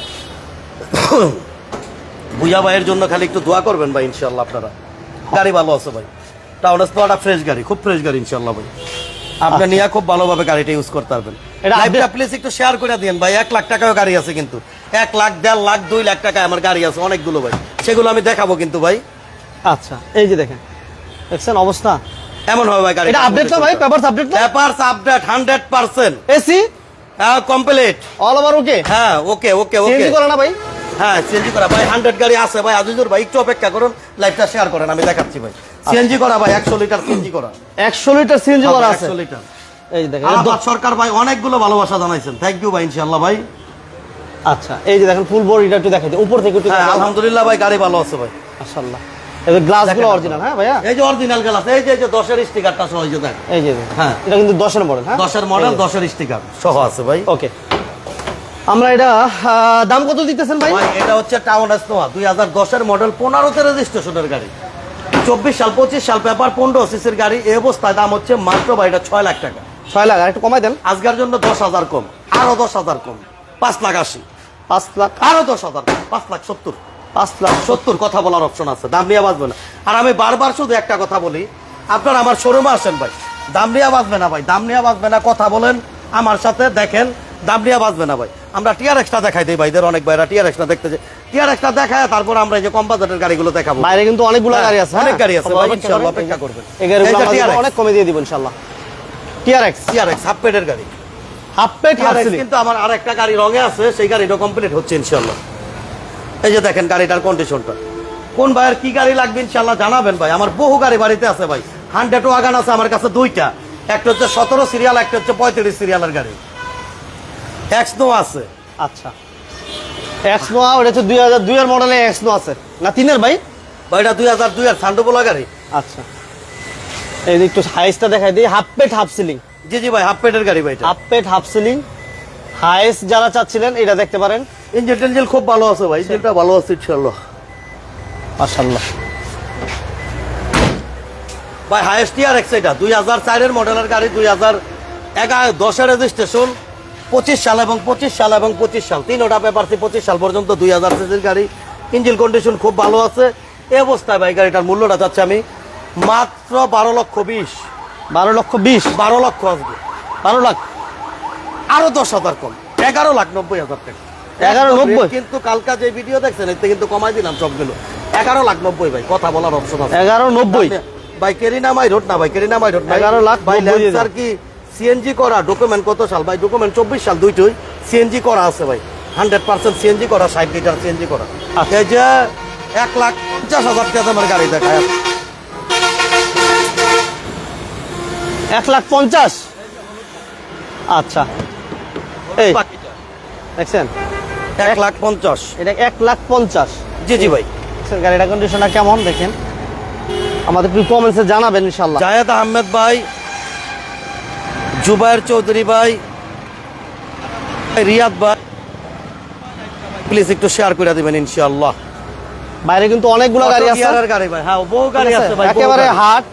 বুঝা ভাইয়ের জন্য খালি একটু দোয়া করবেন ভাই ইনশাল্লাহ আপনারা। গাড়ি ভালো আছে ভাই। টাউন স্পটা ফ্রেশ গাড়ি খুব ফ্রেশ গাড়ি ইনশাল্লাহ ভাই। আপনি নিয়ে খুব ভালোভাবে গাড়িটা ইউজ করতে পারবেন। এটা লাইভটা প্লিজ একটু শেয়ার করে দিন ভাই এক লাখ টাকাও গাড়ি আছে কিন্তু। এক লাখ দেড় লাখ দুই লাখ টাকা আমার গাড়ি আছে অনেকগুলো ভাই। সেগুলো আমি দেখাবো কিন্তু ভাই। আচ্ছা এই যে দেখেন। দেখছেন অবস্থা? এমন হবে ভাই গাড়ি এটা আপডেট না ভাই পেপারস আপডেট না papers update hundred percent AC হ্যাঁ কমপ্লিট অল ওভার ওকে হ্যাঁ ওকে ওকে ওকে করে না ভাই? হ্যাঁ সিএনজি করা। ভাই হান্ড্রেড গাড়ি আছে ভাই। আজিজুর ভাই একটু অপেক্ষা করুন লাইভটা শেয়ার করেন আমি দেখাচ্ছি ভাই। সিএনজি করা ভাই একশো লিটার সিএনজি করা। 100 লিটার সিএনজি করা আছে। একশো লিটার। এই দেখেন সরকার ভাই অনেকগুলো ভালোবাসা জানাইছেন। থ্যাংক ইউ ভাই ইনশাল্লাহ ভাই। আচ্ছা এই যে দেখেন ফুল বডিটা একটু দেখাই উপর থেকে একটু হ্যাঁ আলহামদুলিল্লাহ ভাই গাড়ি ভালো আছে ভাই। মাশাআল্লাহ। এই গ্লাসগুলো অরিজিনাল হ্যাঁ ভাইয়া? এই যে অরিজিনাল গ্লাস এই যে এই যে দশের স্টিকারটা সহ এই যে দেখ এই যে হ্যাঁ। এটা কিন্তু 10 এর মডেল হ্যাঁ? দশের মডেল দশের স্টিকার সহ আছে ভাই। ওকে আমরা এটা দাম কত দিতেছেন ভাই? এটা হচ্ছে টাউন এসনোয়া দুই হাজার দশের মডেল পনেরোতে রেজিস্ট্রেশনের গাড়ি। চব্বিশ সাল পঁচিশ সাল পেপার পনেরো সিসির গাড়ি এই অবস্থায় দাম হচ্ছে মাত্র ভাই এটা ছয় লাখ টাকা। ছয় লাখ একটু কমাই দেন। আজকের জন্য দশ হাজার কম আরও দশ হাজার কম পাঁচ লাখ আশি। পাঁচ লাখ। আরও দশ হাজার কম, পাঁচ লাখ সত্তর। পাঁচ লাখ সত্তর কথা বলার অপশন আছে দাম নিয়ে বাঁচবে না। আর আমি বারবার শুধু একটা কথা বলি আপনার আমার শোরুমে আসেন ভাই দাম নিয়ে বাঁচবে না ভাই দাম নিয়ে বাঁচবে না কথা বলেন আমার সাথে দেখেন দাম নিয়ে বাঁচবে না ভাই। আমরা টিয়ার এক্সট্রা দেখাই দিই ভাইদের অনেক ভাইরা টিয়ার এক্সট্রা দেখতে যে টিয়ার এক্সট্রা দেখায় তারপর আমরা এই যে কম বাজেটের গাড়িগুলো দেখাবো। বাইরে কিন্তু অনেকগুলো গাড়ি আছে অনেক হ্যাঁ? গাড়ি আছে, ভাই, ইনশাআল্লাহ অপেক্ষা করবেন। এই গাড়িগুলো অনেক কমে দিয়ে দিব ইনশাআল্লাহ টিআরএক্স টিয়ার এক্স হাফ পেডের গাড়ি। হাফ হাফ TRX সিলিং কিন্তু আমার আরেকটা গাড়ি রঙে আছে সেই গাড়িটা কমপ্লিট হচ্ছে ইনশাল্লাহ। এই যে দেখেন গাড়িটার কন্ডিশনটা কোন ভাইয়ের কি গাড়ি লাগবে ইনশাল্লাহ জানাবেন ভাই। আমার বহু গাড়ি বাড়িতে আছে ভাই। হান্ড্রেড ওয়াগান আছে আমার কাছে দুইটা। একটা হচ্ছে সতেরো সিরিয়াল একটা হচ্ছে পঁয়ত্রিশ সিরিয়ালের গাড়ি। এক্স নো আছে। আচ্ছা। এক্স নোয়া ওটা হচ্ছে দুই হাজার দুই এর মডেলে এক্স নো আছে। না তিনের ভাই? ভাইটা দুই হাজার দুই আর সান্ডোবোলা গাড়ি আচ্ছা। এই যে একটু হাইসটা দেখাই দিই হাফ পেট হাফ সিলিং জি জি ভাই হাফ পেডের গাড়ি ভাইটা হাফ পেট হাফ সিলিং হাইস যারা চাচ্ছিলেন এটা দেখতে পারেন। ইঞ্জিন টেঞ্জিন খুব ভালো আছে ভাই ইঞ্জিনটা ভালো আছে ইনশাল্লাহ মাশাআল্লাহ। ভাই হাইয়েস্ট ইয়ার এক্স এটা দুই হাজার চারের মডেলের গাড়ি দুই হাজার এগারো দশের রেজিস্ট্রেশন পঁচিশ সাল এবং পঁচিশ সাল এবং পঁচিশ সাল। তিনোটা পেপারসি পঁচিশ সাল পর্যন্ত দুই হাজার সিসির গাড়ি। ইঞ্জিন কন্ডিশন খুব ভালো আছে। এই অবস্থায় ভাই গাড়িটার মূল্যটা যাচ্ছে আমি মাত্র বারো লক্ষ বিশ। বারো লক্ষ বিশ? বারো লক্ষ আসবে বারো লাখ? আরও দশ হাজার কম। এগারো লাখ নব্বই হাজার টাকা। 11,90? কিন্তু কালকা যে ভিডিও দেখছেন এতে কিন্তু কমাই দিলাম সবগুলো। এগারো লাখ নব্বই ভাই কথা বলার অপশন আছে। এগারো নব্বই? ভাই কেরিনা মাই রোড না ভাই কেরিনা মাই রোড 11 লাখ ভাই 90 ল্যান্সার কি সিএনজি করা ডকুমেন্ট কত সাল? ভাই ডকুমেন্ট চব্বিশ সাল দুইটোই সিএনজি করা আছে ভাই। হান্ড্রেড পার্সেন্ট সিএনজি করা ষাট লিটার সিএনজি করা। আচ্ছা। এই যে এক লাখ পঞ্চাশ হাজার টাকা আমার গাড়ি দেখায়। এক লাখ পঞ্চাশ? আচ্ছা। এই দেখছেন? এক লাখ পঞ্চাশ। এটা এক লাখ পঞ্চাশ। জি জি ভাই। গাড়িটা কন্ডিশনটা কেমন দেখেন? আমাদের কমেন্টসে জানাবেন ইনশাল্লাহ জায়েদ আহমেদ ভাই জুবায়ের চৌধুরী ভাই রিয়াদ ভাই প্লিজ একটু শেয়ার করে দিবেন ইনশাআল্লাহ। বাইরে কিন্তু অনেকগুলো গাড়ি আছে। গিয়ারের গাড়ি ভাই হ্যাঁ বহু গাড়ি আছে? ভাই একেবারে হাট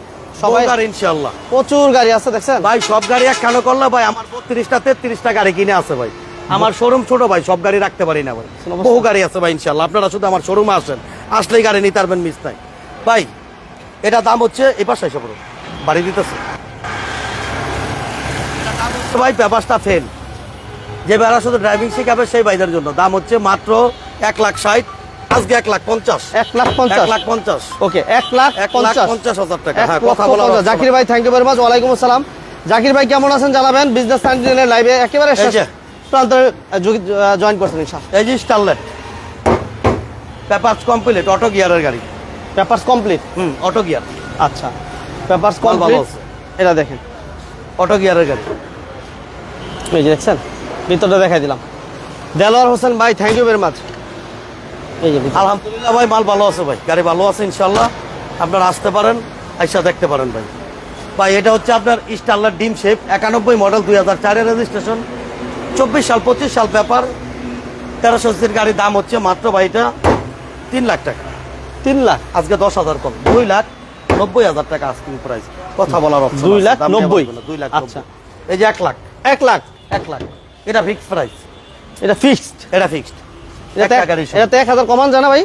সবাই গাড়ি ইনশাআল্লাহ। প্রচুর গাড়ি আছে দেখছেন? ভাই সব গাড়ি একখানো করলে ভাই আমার বত্রিশটা তেত্রিশটা গাড়ি কিনে আছে ভাই। আমার শোরুম ছোট ভাই সব গাড়ি রাখতে পারি না ভাই। বহু গাড়ি আছে ভাই ইনশাল্লাহ আপনারা শুধু আমার শোরুমে আসেন আসলেই গাড়ি নিতে পারবেন মিস নাই। ভাই এটা দাম হচ্ছে এসে পড়ুন। বাড়ি দিতেছে। ভাই পেপারসটা ফেল যে বেড়া শুধু ড্রাইভিং শিখাবে সেই ভাইদের জন্য। দাম হচ্ছে মাত্র এক লাখ ষাট আজকে এক লাখ পঞ্চাশ। এক লাখ পঞ্চাশ? লাখ পঞ্চাশ। ওকে এক লাখ এক লাখ পঞ্চাশ। হাজার টাকা। হ্যাঁ কথা জাকির ভাই থ্যাংক ইউ ভেরি মাচ ওয়ালাইকুম আসসালাম। জাকির ভাই কেমন আছেন জানাবেন? বিজনেস লাইভে একেবারে শেষ। জয়েন করছেন ইনশাল্লাহ এই যে স্টারলেট পেপারস কমপ্লিট অটো গিয়ারের গাড়ি। পেপারস কমপ্লিট হুম অটো গিয়ার আচ্ছা। পেপারস মাল কমপ্লিট এটা দেখেন। অটো গিয়ারের গাড়ি। এই যে দেখছেন? ভিতরটা দেখাই দিলাম। দেলোয়ার হোসেন ভাই থ্যাংক ইউ ভেরি মাচ এই যে আলহামদুলিল্লাহ ভাই মাল ভালো আছে ভাই। গাড়ি ভালো আছে ইনশাল্লাহ আপনারা আসতে পারেন আইসা দেখতে পারেন ভাই। ভাই এটা হচ্ছে আপনার স্টারলার ডিম শেপ একানব্বই মডেল দুই হাজার চারের রেজিস্ট্রেশন চব্বিশ সাল পঁচিশ সাল পেপার তেরোশো সির গাড়ির দাম হচ্ছে মাত্র ভাই এটা তিন লাখ টাকা। তিন লাখ? আজকে দশ হাজার কম। দুই লাখ নব্বই হাজার টাকা আস্কিং প্রাইস কথা বলার দুই লাখ নব্বই? দুই লাখ আচ্ছা। এই যে এক লাখ। এক লাখ? এক লাখ। এটা ফিক্সড প্রাইস এটা ফিক্সড এটা ফিক্সড একটা গাড়ির এক হাজার কমান জানা ভাই।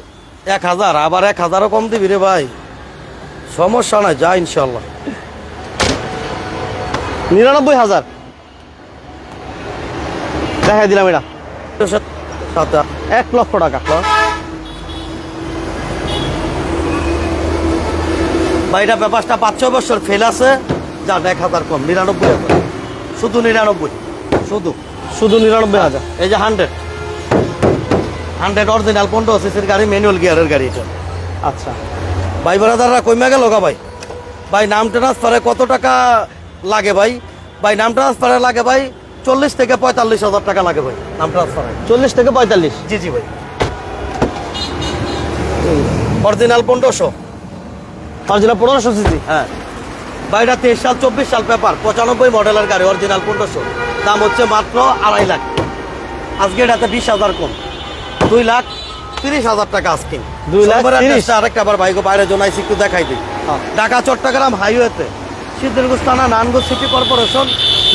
এক হাজার আবার এক হাজারও কম দিবি রে ভাই। সমস্যা নাই যা ইনশাল্লাহ নিরানব্বই হাজার। দেখাই দিলাম এটা। এক লক্ষ টাকা। বা এটা ব্যাপারটা পাঁচ ছয় বছর ফেল আছে। যান এক হাজার কম। নিরানব্বই হাজার। শুধু নিরানব্বই। শুধু? শুধু নিরানব্বই হাজার। এই যে হান্ড্রেড হান্ড্রেড অরিজিনাল পনেরো সিসির গাড়ি ম্যানুয়াল গিয়ারের গাড়ি এটা। আচ্ছা। ভাই ব্রাদাররা কমে গেল গা ভাই? ভাই নাম ট্রান্সফারে কত টাকা লাগে ভাই? ভাই নাম ট্রান্সফারে লাগে ভাই চল্লিশ থেকে পঁয়তাল্লিশ হাজার টাকা লাগে ভাই নাম ট্রান্সফারে চল্লিশ থেকে পঁয়তাল্লিশ? জি জি ভাই। অরিজিনাল পনেরোশো। অরিজিনাল পনেরোশো সিসি? হ্যাঁ। এটা তেইশ সাল চব্বিশ সাল পেপার পঁচানব্বই মডেলের গাড়ি অরিজিনাল পনেরোশো। দাম হচ্ছে মাত্র আড়াই লাখ। আজকে এটাতে বিশ হাজার কম। দুই লাখ তিরিশ হাজার টাকা আজকে দুই লাখ আরেকটা আবার বাইক বাইরে জনাইছি একটু দেখাই দিই। হ্যাঁ। ঢাকা চট্টগ্রাম হাইওয়েতে সিদ্ধিরগঞ্জ থানা Nanganj city corporation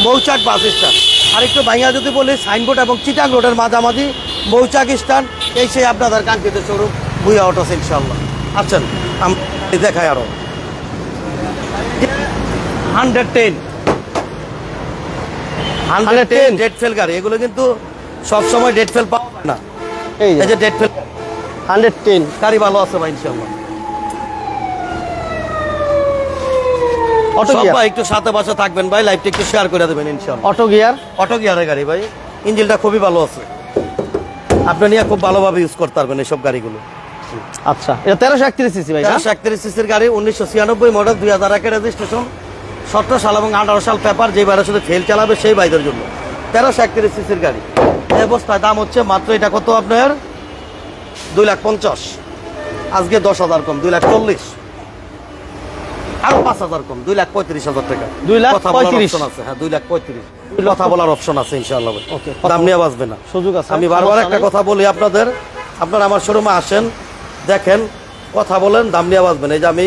Mouchak bus stand. আর একটু ভাইয়া যদি বলি সাইনবোর্ড এবং চিটাং রোডের মাঝামাঝি মৌচাক স্ট্যান্ড এই সেই আপনাদের কাঙ্ক্ষিত স্বরূপ ভুইয়া অটোস ইনশাল্লাহ আছেন আমি দেখাই আরও। Hundred ten. Hundred ten. 110 date fail গাড়ি এগুলো কিন্তু সবসময় ডেট ফেল পাওয়া না। এই যে ডেট ফেল হান্ড্রেড টেন। গাড়ি ভালো আছে ভাই ইনশাল্লাহ অটো গিয়ার। সবাই একটু সাথে থাকবেন ভাই লাইভটা একটু শেয়ার করে দেবেন ইনশাল্লাহ অটো গিয়ার। অটো গিয়ারের গাড়ি ভাই ইঞ্জিনটা খুবই ভালো আছে। আপনি নিয়ে খুব ভালোভাবে ইউজ করতে পারবেন এইসব গাড়িগুলো। আচ্ছা এটা তেরোশো একত্রিশ সিসি ভাই না? তেরোশো একত্রিশ সিসির গাড়ি উনিশশো ছিয়ানব্বই মডেল দুই হাজার একের রেজিস্ট্রেশন সতেরো সাল এবং আঠারো সাল পেপার যে বাইরে সাথে ফেল চালাবে সেই বাইদের জন্য। তেরোশো একত্রিশ সিসির গাড়ি। এই অবস্থায় দাম হচ্ছে মাত্র এটা কত আপনার? দুই লাখ পঞ্চাশ। আজকে দশ হাজার কম দুই লাখ চল্লিশ। আরও পাঁচ হাজার কম দুই লাখ পঁয়ত্রিশ হাজার টাকা। দুই লাখ কথা বলার পঁয়ত্রিশ। অপশন আছে হ্যাঁ দুই লাখ পঁয়ত্রিশ। কথা বলার অপশন আছে ইনশাআল্লাহ ভাই। Okay, দাম নিয়ে বাঁচবে না। সুযোগ আছে। আমি বারবার একটা কথা বলি আপনাদের। আপনারা আমার শোরুমে আসেন দেখেন কথা বলেন দাম নিয়ে বাঁচবেন এই যে আমি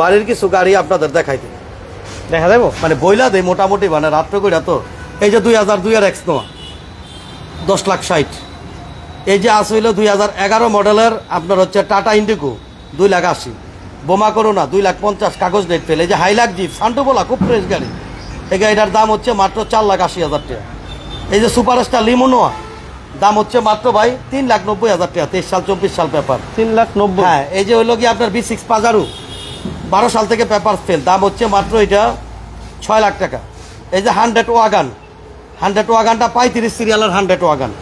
বাড়ির কিছু গাড়ি আপনাদের দেখাই দিই দেখা যাব? মানে বইলা দেই মোটামুটি মানে রাত্রে কইরা তো। এই যে দুই হাজার দুই আর এক্স নোয়া দশ লাখ ষাট। এই যে আছে হইল দুই হাজার এগারো মডেলের আপনার হচ্ছে টাটা ইন্ডিকো দুই লাখ আশি। বোমা করোনা দুই লাখ পঞ্চাশ কাগজ ডেট ফেল এই যে হাইলাক জিপ সান্টু বলা খুব ফ্রেশ গাড়ি। এই গাড়িটার দাম হচ্ছে মাত্র চার লাখ আশি হাজার টাকা। এই যে সুপারস্টার লিমোনোয়া দাম হচ্ছে মাত্র ভাই তিন লাখ নব্বই হাজার টাকা তেইশ সাল চব্বিশ সাল পেপার তিন লাখ নব্বই। হ্যাঁ এই যে হইল কি আপনার বি সিক্স পাজারু বারো সাল থেকে পেপার ফেল দাম হচ্ছে মাত্র এটা ছয় লাখ টাকা। এই যে হান্ড্রেড ওয়াগান, হান্ড্রেড ওয়াগানটা পঁয়ত্রিশ সিরিয়ালের হান্ড্রেড ওয়াগান।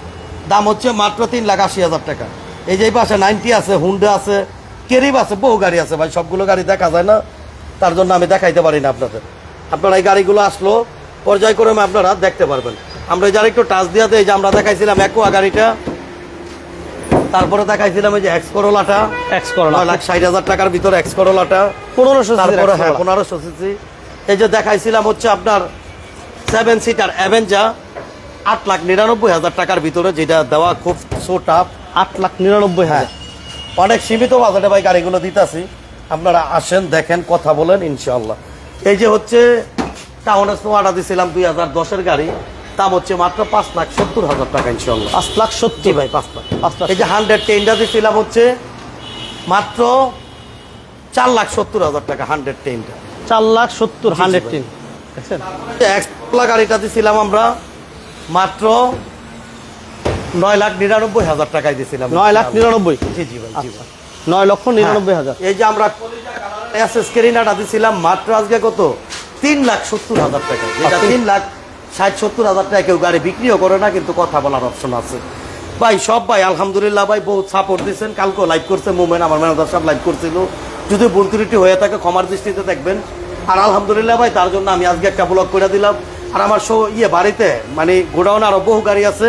দাম হচ্ছে মাত্র তিন লাখ আশি হাজার টাকা। এই যে পাশে নাইনটি আছে, হুন্ডা আছে, কেরিব আছে, বহু গাড়ি আছে ভাই, সবগুলো গাড়ি দেখা যায় না। তার জন্য আমি দেখাইতে পারি না আপনাদের। আপনারা এই গাড়িগুলো আসলো, পর্যায়ক্রমে আপনারা দেখতে পারবেন। আমরা যারা একটু টাচ দিয়ে এই যে আমরা দেখাইছিলাম একোয়া গাড়িটা। তারপরে দেখাইছিলাম এই যে এক্স করোলাটা এক্স নয় লাখ ষাট হাজার টাকার ভিতরে এক্স করোলাটা পনেরোশো তারপরে হ্যাঁ পনেরোশো সিসি। এই যে দেখাইছিলাম হচ্ছে আপনার সেভেন সিটার অ্যাভেঞ্জা আট লাখ নিরানব্বই হাজার টাকার ভিতরে যেটা দেওয়া খুব সো টাফ আট লাখ নিরানব্বই হ্যাঁ হাজার অনেক সীমিত বাজেটে ভাই গাড়িগুলো দিতেছি। আপনারা আসেন দেখেন কথা বলেন ইনশাল্লাহ এই যে হচ্ছে টাউনের সোয়াটা দিছিলাম দুই হাজার দশের গাড়ি। দাম হচ্ছে মাত্র পাঁচ লাখ সত্তর হাজার টাকা ইনশাল্লাহ পাঁচ লাখ সত্তর ভাই পাঁচ লাখ পাঁচ লাখ। এই যে হান্ড্রেড টেনটা দিছিলাম হচ্ছে মাত্র চার লাখ সত্তর হাজার টাকা হান্ড্রেড টেনটা চার লাখ সত্তর হান্ড্রেড। টেন এক্সপ্লা গাড়িটা দিয়েছিলাম আমরা মাত্র নয় লাখ নিরানব্বই হাজার টাকায় দিয়েছিলাম নয় লাখ নিরানব্বই? জি জি ভাই জি আচ্ছা। ভাই। নয় লক্ষ নিরানব্বই হাজার। এই যে আমরা এস এস কেরিনাটা দিছিলাম মাত্র আজকে কত? তিন লাখ সত্তর হাজার টাকা। যেটা। তিন লাখ ষাট, সত্তর হাজার টাকা কেউ গাড়ি বিক্রিও করে না, কিন্তু কথা বলার অপশন আছে। ভাই, সব ভাই, আলহামদুলিল্লাহ ভাই, বহুত সাপোর্ট দিচ্ছেন কালকেও লাইভ করছে মুভমেন্ট আমার ম্যানেজার সব লাইভ করছিল। যদি ভুল ত্রুটি হয়ে থাকে, ক্ষমার দৃষ্টিতে দেখবেন। আর আলহামদুলিল্লাহ ভাই, তার জন্য আমি আজকে একটা ব্লগ করে দিলাম। আর আমার শো ইয়ে বাড়িতে মানে গোডাউন আরও বহু গাড়ি আছে।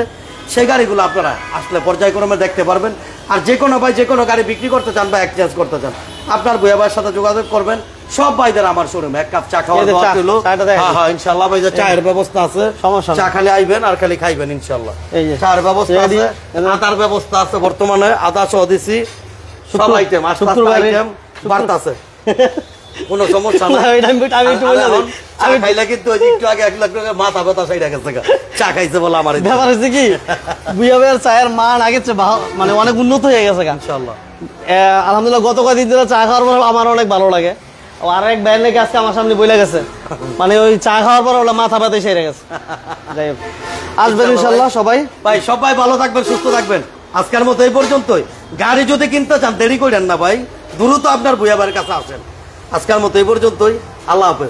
সেই গাড়িগুলো আপনারা আসলে পর্যায়ক্রমে দেখতে পারবেন। আর যে কোনো ভাই যে কোনো গাড়ি বিক্রি করতে চান বা এক্সচেঞ্জ করতে চান, আপনার বইয়া ভাইয়ের সাথে যোগাযোগ করবেন। সব ভাইদের আমার শোরুমে এক কাপ চা খাওয়া এই যে দাওয়া চা, হলো হ্যাঁ হ্যাঁ ভাই চায়ের ব্যবস্থা আছে। সমস্যা চা খালি আইবেন আর খালি খাইবেন ইনশাল্লাহ। চার ব্যবস্থা আছে আদার ব্যবস্থা আছে বর্তমানে আদা সহ দিছি। সব আইটেম শুক্রবারে- আইটেম বার্তা আছে কোনো সমস্যা না, আমি একটু- আমি আর খাইলে কিন্তু একটু আগে এক লাখ টাকা মাথা ব্যথা সাইড গেছে চা খাইছে বলে আমার ব্যাপার হচ্ছে কি চায়ের মান আগের চেয়ে মানে অনেক উন্নত হয়ে গেছে আলহামদুলিল্লাহ গত কদিন ধরে চা খাওয়ার পর আমার অনেক ভালো লাগে। আর এক ব্যান্ড নাকি আজকে আমার সামনে বইলে গেছে। মানে ওই চা খাওয়ার পর ওটা মাথা পাতে সেরে গেছে। যাই হোক। আসবেন ইনশাল্লাহ সবাই। ভাই সবাই ভালো থাকবেন সুস্থ থাকবেন। আজকের মতো এই পর্যন্তই। গাড়ি যদি কিনতে চান দেরি করেন না ভাই। দ্রুত আপনার বুয়াবার কাছে আসেন। আজকের মতো এই পর্যন্তই। আল্লাহ হাফেজ।